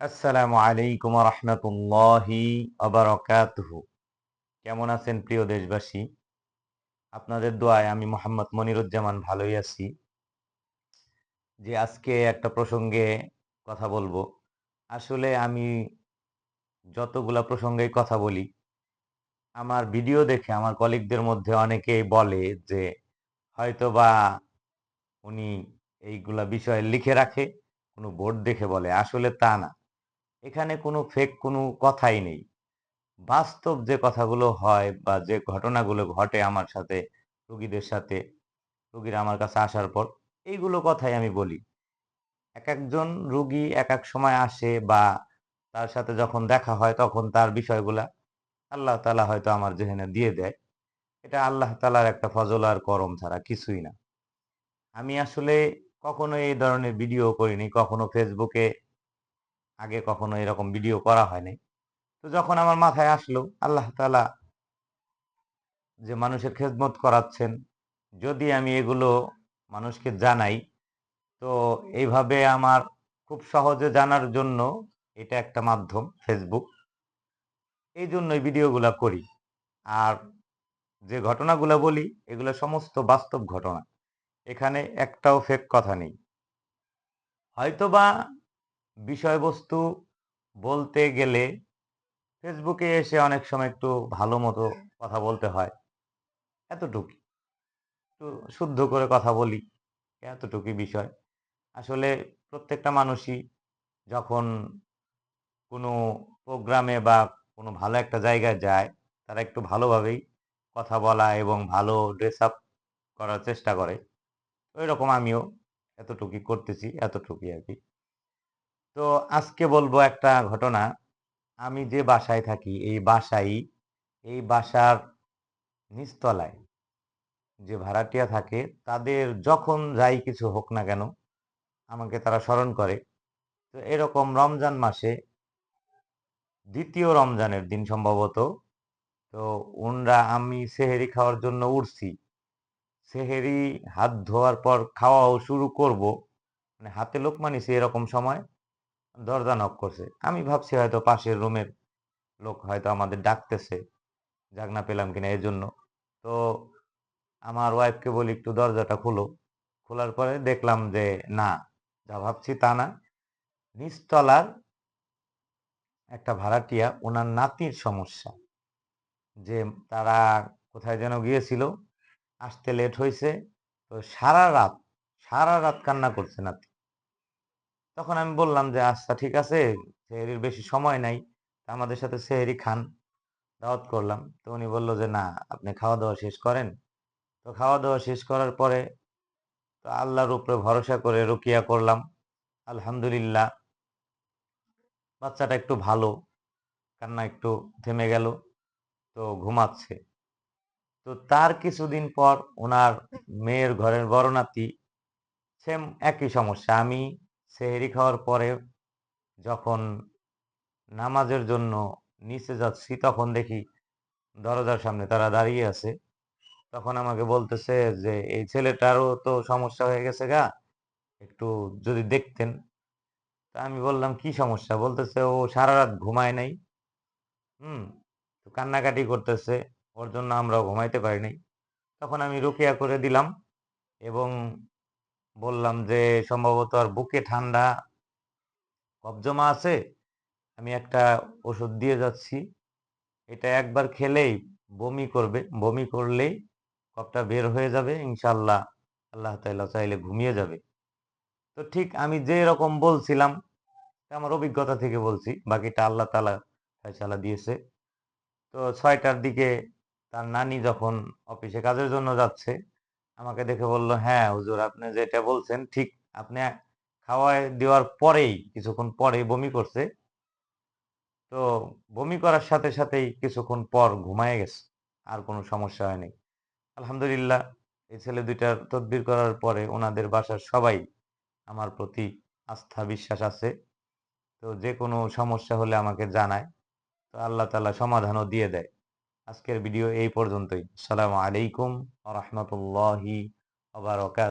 আসসালামু আলাইকুম রহমতুল্লাহি আবরকাতুহু কেমন আছেন প্রিয় দেশবাসী? আপনাদের দোয়ায় আমি মোহাম্মদ মনিরুজ্জামান ভালোই আছি। যে আজকে একটা প্রসঙ্গে কথা বলব। আসলে আমি যতগুলা প্রসঙ্গে কথা বলি, আমার ভিডিও দেখে আমার কলিগদের মধ্যে অনেকেই বলে যে হয়তো বা উনি এইগুলা বিষয় লিখে রাখে, কোনো বোর্ড দেখে বলে। আসলে তা না। এখানে কোনো ফেক কোনো কথাই নেই। বাস্তব যে কথাগুলো হয় বা যে ঘটনাগুলো ঘটে আমার সাথে, রুগীদের সাথে, রুগীরা আমার কাছে আসার পর, এইগুলো কথাই আমি বলি। এক একজন রুগী এক এক সময় আসে বা তার সাথে যখন দেখা হয় তখন তার বিষয়গুলা আল্লাহ তালা হয়তো আমার যেখানে দিয়ে দেয়। এটা আল্লাহ তালার একটা ফজল আর করম ছাড়া কিছুই না। আমি আসলে কখনো এই ধরনের ভিডিও করিনি, কখনো ফেসবুকে আগে কখনো এরকম ভিডিও করা হয়নি তো যখন আমার মাথায় আসলো, আল্লাহ তালা যে মানুষের খেদমত করাচ্ছেন, যদি আমি এগুলো মানুষকে জানাই, তো এইভাবে আমার খুব সহজে জানার জন্য এটা একটা মাধ্যম ফেসবুক এই জন্যই ভিডিওগুলো করি। আর যে ঘটনাগুলো বলি, এগুলো সমস্ত বাস্তব ঘটনা। এখানে একটাও ফেক কথা নেই। হয়তোবা বিষয়বস্তু বলতে গেলে ফেসবুকে এসে অনেক সময় একটু ভালো মতো কথা বলতে হয়। এতটুকু একটু শুদ্ধ করে কথা বলি এতটুকুই বিষয়। আসলে প্রত্যেকটা মানুষই যখন কোনো প্রোগ্রামে বা কোনো ভালো একটা জায়গায় যায় তারা একটু ভালোভাবেই কথা বলা এবং ভালো ড্রেস আপ করার চেষ্টা করে। ওই রকম আমিও এতটুকুই করতেছি এতটুকুই আর কি। তো আজকে বলব একটা ঘটনা। আমি যে বাসায় থাকি, এই বাসায় এই বাসার নিচতলায় যে ভাড়াটিয়া থাকে, তাদের যখন যাই কিছু হোক না কেন, আমাকে তারা স্মরণ করে। তো এরকম রমজান মাসে, দ্বিতীয় রমজানের দিন সম্ভবত, তো উনরা আমি সেহেরি খাওয়ার জন্য উঠছি। সেহেরি হাত ধোয়ার পর খাওয়াও শুরু করব। মানে হাতে লোক মানিছি এরকম সময়। দরজা নক করছে। আমি ভাবছি হয়তো পাশের রুমের লোক হয়তো আমাদের ডাকতেছে। জাগনা পেলাম কিনা এই জন্য তো আমার ওয়াইফকে বলি, একটু দরজাটা খুলো। খোলার পরে দেখলাম যে, না, যা ভাবছি তা না। নিচতলার একটা ভাড়াটিয়া, ওনার নাতির সমস্যা। যে তারা কোথায় যেন গিয়েছিল, আসতে লেট হয়েছে তো সারা রাত সারা রাত কান্না করছে নাতি। তখন আমি বললাম যে আচ্ছা ঠিক আছে, সেহেরির বেশি সময় নাই। আমাদের সাথে সেহেরি খান দাওয়াত করলাম। তো উনি বলল যে, না, আপনি খাওয়া দাওয়া শেষ করেন। তো খাওয়া দাওয়া শেষ করার পরে তো আল্লাহর উপরে ভরসা করে রুকিয়া করলাম। আলহামদুলিল্লাহ, বাচ্চাটা একটু ভালো, কান্না একটু থেমে গেল, তো ঘুমাচ্ছে। তো তার কিছুদিন পর ওনার মেয়ের ঘরের বড় নাতি, সেম একই সমস্যা, আমি সেহেরি খাওয়ার পরে যখন নামাজের জন্য নিচে যাচ্ছি, তখন দেখি দরজার সামনে তারা দাঁড়িয়ে আছে। তখন আমাকে বলতেছে যে, এই ছেলেটারও তো সমস্যা হয়ে গেছে গা, একটু যদি দেখতেন। তা আমি বললাম, কি সমস্যা? বলতেছে, ও সারা রাত ঘুমায় নাই। হুম, তো কান্নাকাটি করতেছে, ওর জন্য আমরাও ঘুমাইতে পারি নাই। তখন আমি রুকিয়া করে দিলাম এবং বললাম যে, সম্ভবত আর বুকে ঠান্ডা কবজমা আছে, আমি একটা ওষুধ দিয়ে যাচ্ছি। এটা একবার খেলেই বমি করবে, বমি করলেই কপটা বের হয়ে যাবে ইনশাল্লাহ আল্লাহ তাল্লাহ চাইলে ঘুমিয়ে যাবে। তো ঠিক আমি যে রকম বলছিলাম আমার অভিজ্ঞতা থেকে বলছি, বাকিটা আল্লাহ তালা ফয়সালা দিয়েছে। তো ছয়টার দিকে তার নানি যখন অফিসে কাজের জন্য যাচ্ছে আমাকে দেখে বলল হ্যাঁ হুজুর, আপনি যেটা বলছেন ঠিক। আপনি খাওয়ায় দেওয়ার পরেই, কিছুক্ষণ পরেই বমি করছে। তো বমি করার সাথে সাথেই কিছুক্ষণ পর ঘুমায় গেছে। আর কোনো সমস্যা হয়নি। আলহামদুলিল্লাহ, এই ছেলে দুইটার তদবির করার পরে ওনাদের বাসার সবাই আমার প্রতি আস্থা, বিশ্বাস আছে। তো যে কোনো সমস্যা হলে আমাকে জানায়। তো আল্লাহ তালা সমাধানও দিয়ে দেয়। আজকের ভিডিও এই পর্যন্তই। সালাম আলাইকুম রহমতুল্লাহি আবার